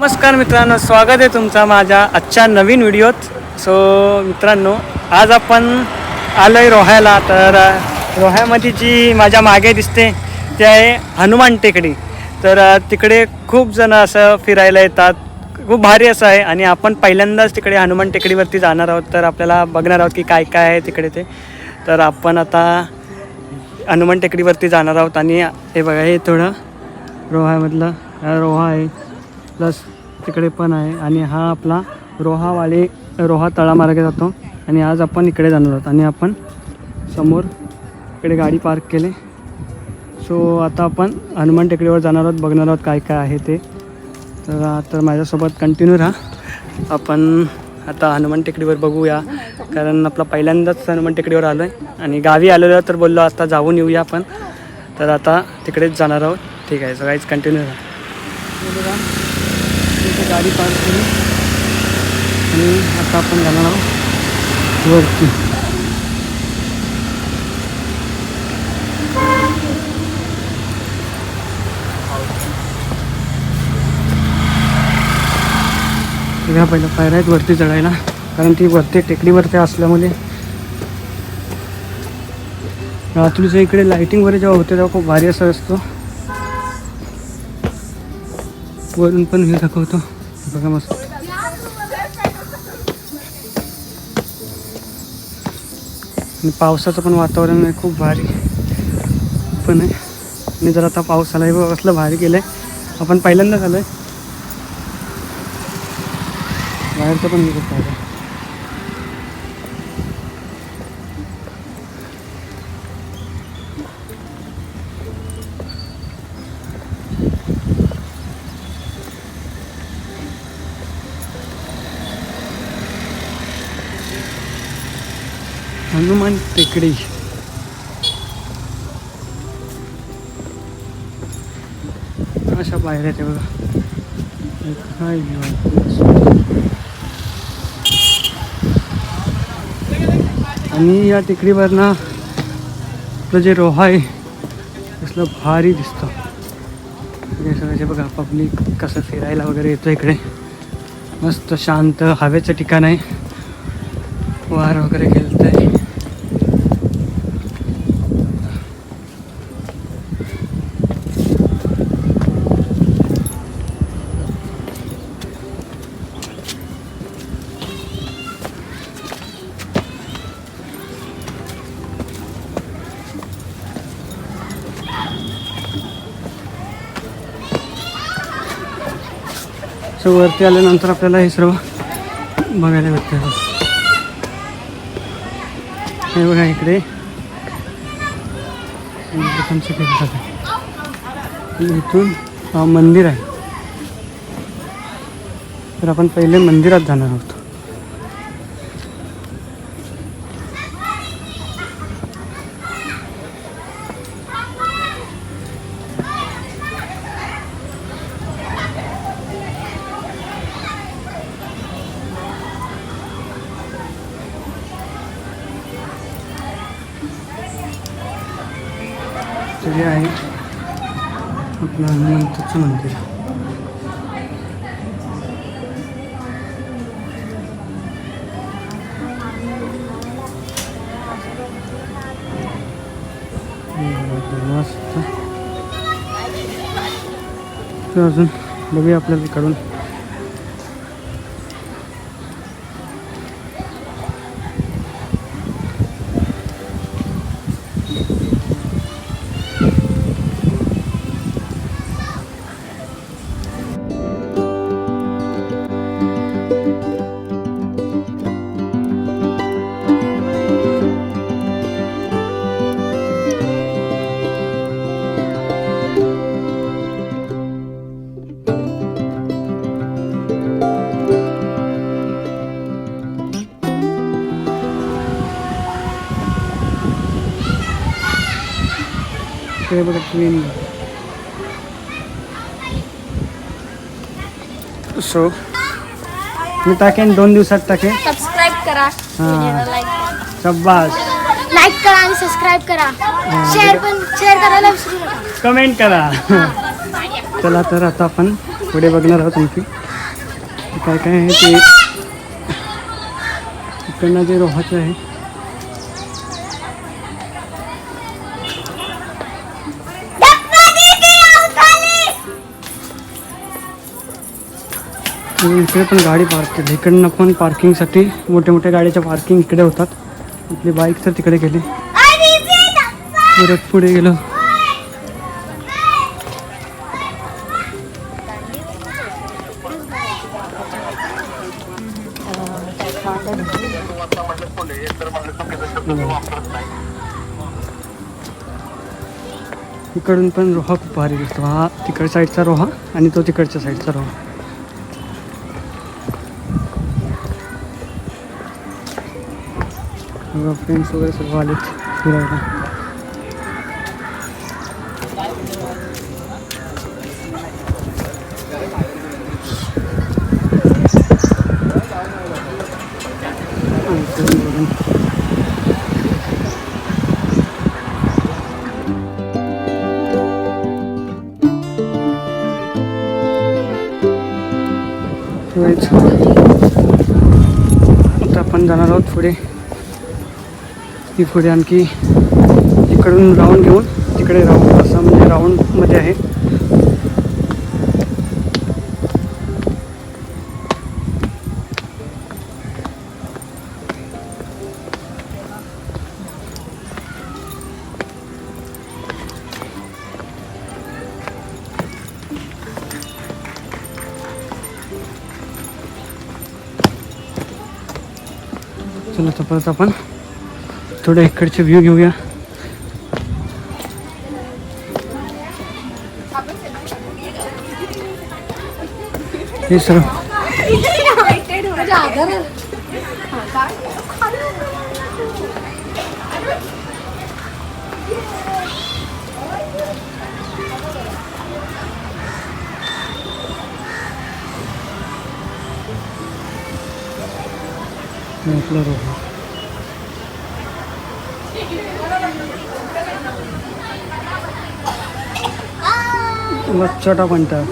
नमस्कार मित्रांनो स्वागत आहे तुमचा माझ्या आजच्या नवीन व्हिडिओत. सो मित्रांनो आज आपण आलो आहे रोह्याला. तर रोह्यामध्ये जी माझ्या मागे दिसते ते आहे हनुमान टेकडी. तर तिकडे खूप जण असं फिरायला येतात. खूप भारी असं आहे. आणि आपण पहिल्यांदाच तिकडे हनुमान टेकडीवरती जाणार आहोत. तर आपल्याला बघणार आहोत की काय काय आहे तिकडे ते. तर आपण आता हनुमान टेकडीवरती जाणार आहोत. आणि हे बघा हे थोडं रोहामधलं रोहा आहे. प्लस तिकडे पण आहे आणि हा आपला रोहावाले रोहा तळामार्गे जातो. आणि आज आपण इकडे जाणार आहोत आणि आपण समोर इकडे गाडी पार्क केले. सो आता आपण हनुमान टेकडीवर जाणार आहोत बघणार आहोत काय काय आहे ते. तर आता माझ्यासोबत कंटिन्यू राहा. आपण आता हनुमान टेकडीवर बघूया. कारण आपला पहिल्यांदाच हनुमान टेकडीवर आलो आहे आणि गावी आलेलो तर बोललो आता जाऊन येऊया आपण. तर आता तिकडेच जाणार आहोत. ठीक आहे सगळ्याच कंटिन्यू राहा. गाडी पार्क केली आणि आता आपण जाणार आहोत वरती. ह्या पहिलं पायऱ्या आहेत वरती चढायला. कारण ती वरती टेकडीवरती असल्यामुळे रात्रीच्या इकडे लाईटिंग वगैरे जेव्हा होते तेव्हा खूप भारी असं असतो. वरून पण हे दाखवतो. बघा मस्त. आणि पावसाचं पण वातावरण आहे खूप भारी पण आहे. आणि जर आता पाऊस आला आहे कसलं भारी केलं आहे आपण पहिल्यांदाच झालं आहे बाहेरचं पण मी खूप भारी टेकडी अशा बाहेर येते बघा. आणि या टेकडीवरनं आपलं जे रोहा आहे कसलं भारी दिसतं. सगळ्याचे बघा पब्लिक कसं फिरायला वगैरे येतं इकडे. मस्त शांत हवेचं ठिकाण आहे. वार वगैरे खेळत आहे सो वरती आल्यानंतर आपल्याला हे सर्व बघायला भेटतं. हे बघा इकडे. इथून मंदिर आहे. तर आपण पहिले मंदिरात जाणार आहोत. हे आहे आपलं हनुमंतचं मंदिर. मस्त. तर अजून बघूया आपल्याला काढून इकडे बघा ट्रेन सो मी टाकेन दोन दिवसात टाकेन सबस्क्राईब करा हा. व्हिडिओला लाईक करा. शब्बास। लाईक करा आणि सबस्क्राईब करा. शेअर पण शेअर करायला विसरू नका. कमेंट करा. चला तर आता आपण पुढे बघणार आहोत आणखी. काय काय आहे ते. इकडनं जे रोहाचं आहे इकडे पण गाडी पार्क केली. इकडनं पण पार्किंगसाठी मोठ्या मोठ्या गाडीच्या पार्किंग इकडे होतात. आपली बाईक तर तिकडे गेली. परत पुढे गेलो. इकडून पण रोहा खूप भारी दिसतो. हा तिकड साईडचा रोहा आणि तो तिकडच्या साईडचा रोहा. फ्रेंड्स वगैरे सर्व आलेत फिरायला आणि इकडून बघून Right. आता आपण जाणार आहोत पुढे ती पुढे आणखी इकडून राऊंड घेऊन तिकडे राऊंड असं म्हणजे राऊंडमध्ये आहे. थोडं इकडचे व्ह्यू घेऊया हे सर रोहा छोटा म्हणतात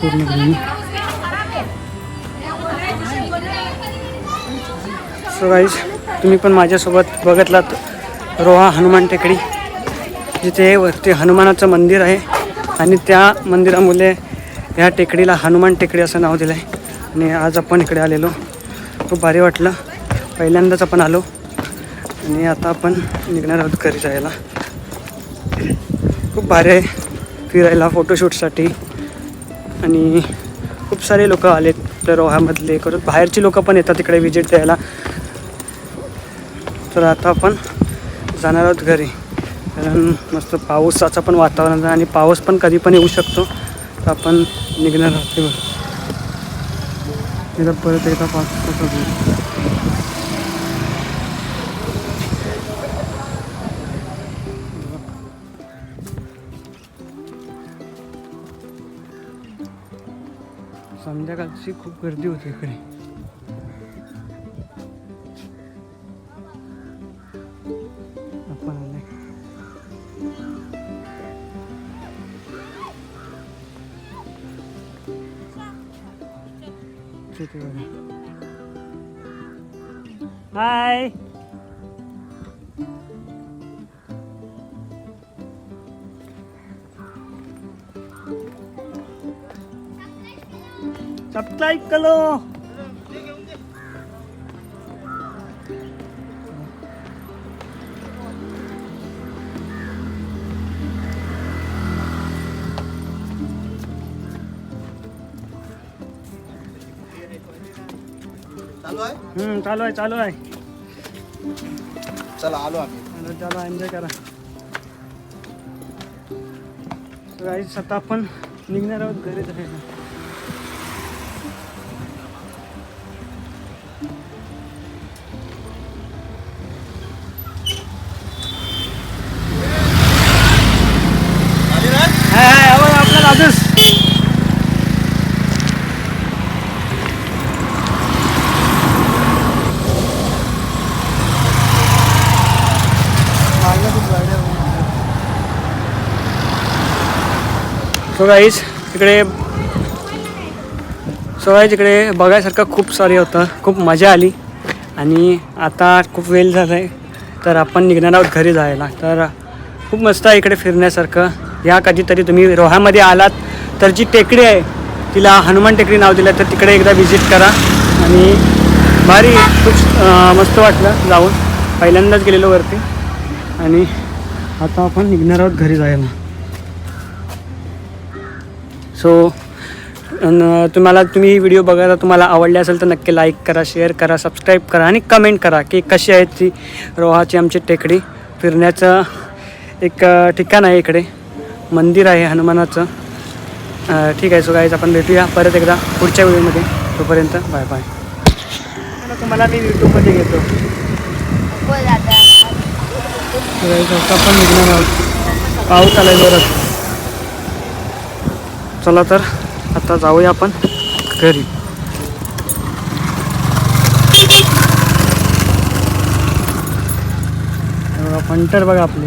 पूर्ण सो गाईज तुम्ही पण माझ्यासोबत बघितलात रोहा हनुमान टेकडी जिथे वरती हनुमानाचं मंदिर आहे आणि त्या मंदिरामुळे ह्या टेकडीला हनुमान टेकडी असं नाव दिलं आहे आणि आज आपण इकडे आलेलो. खूप भारी वाटलं. पहिल्यांदाच आपण आलो. आणि आता आपण निघणार आहोत घरी जायला. खूप भारी आहे फिरायला फोटोशूटसाठी आणि खूप सारे लोक आलेत तर रोहामधले. करत बाहेरची लोक पण येतात तिकडे विजिट द्यायला. तर आता आपण जाणार आहोत घरी. कारण मस्त पाऊसाचं पण वातावरण आहे आणि पाऊस पण कधी पण येऊ शकतो. तर आपण निघणार आहोत. परत एकदा पाऊस संध्याकाळची खूप गर्दी होती इकडे. आपण आले. हाय सबस्क्राईब करो. हम्म चालू आहे चालू आहे. चला आलो आम्ही. चला चला एन्जॉय करा. गाईज आता आपण निघणार आहोत घरी जायला. आवाज सो गाईज इकडे सो गाईज इकडे बघायसारखं खूप सारे होतं. खूप मजा आली. आणि आता खूप वेळ झाला आहे तर आपण निघणार आहोत घरी जायला. तर खूप मस्त आहे इकडे फिरण्यासारखं. या कधीतरी तुम्ही रोह्यामध्ये आलात तर जी टेकडी आहे तिला हनुमान टेकडी नाव दिलं तर तिकडे एकदा व्हिजिट करा. आणि भारी खूप मस्त वाटलं जाऊन. पहिल्यांदाच गेलेलो वरती. आणि आता आपण निघणार आहोत घरी जायला. सो तुम्हाला तुम्ही ही व्हिडिओ बघायला तुम्हाला आवडले असेल तर नक्की लाईक करा शेअर करा सबस्क्राईब करा आणि कमेंट करा की कशी आहे ती रोहाची आमची टेकडी. फिरण्याचं एक ठिकाण आहे इकडे. मंदिर आहे हनुमानाचं. ठीक आहे सो गाईज आपण भेटूया परत एकदा पुढच्या व्हिडिओमध्ये. तोपर्यंत बाय बाय. तुम्हाला मी यूट्यूबमध्ये घेतो. आपण निघणार आहोत. पाऊस आलाय जोरात. चला तर आता जाऊया आपण घरी. पंटर बघा आपले.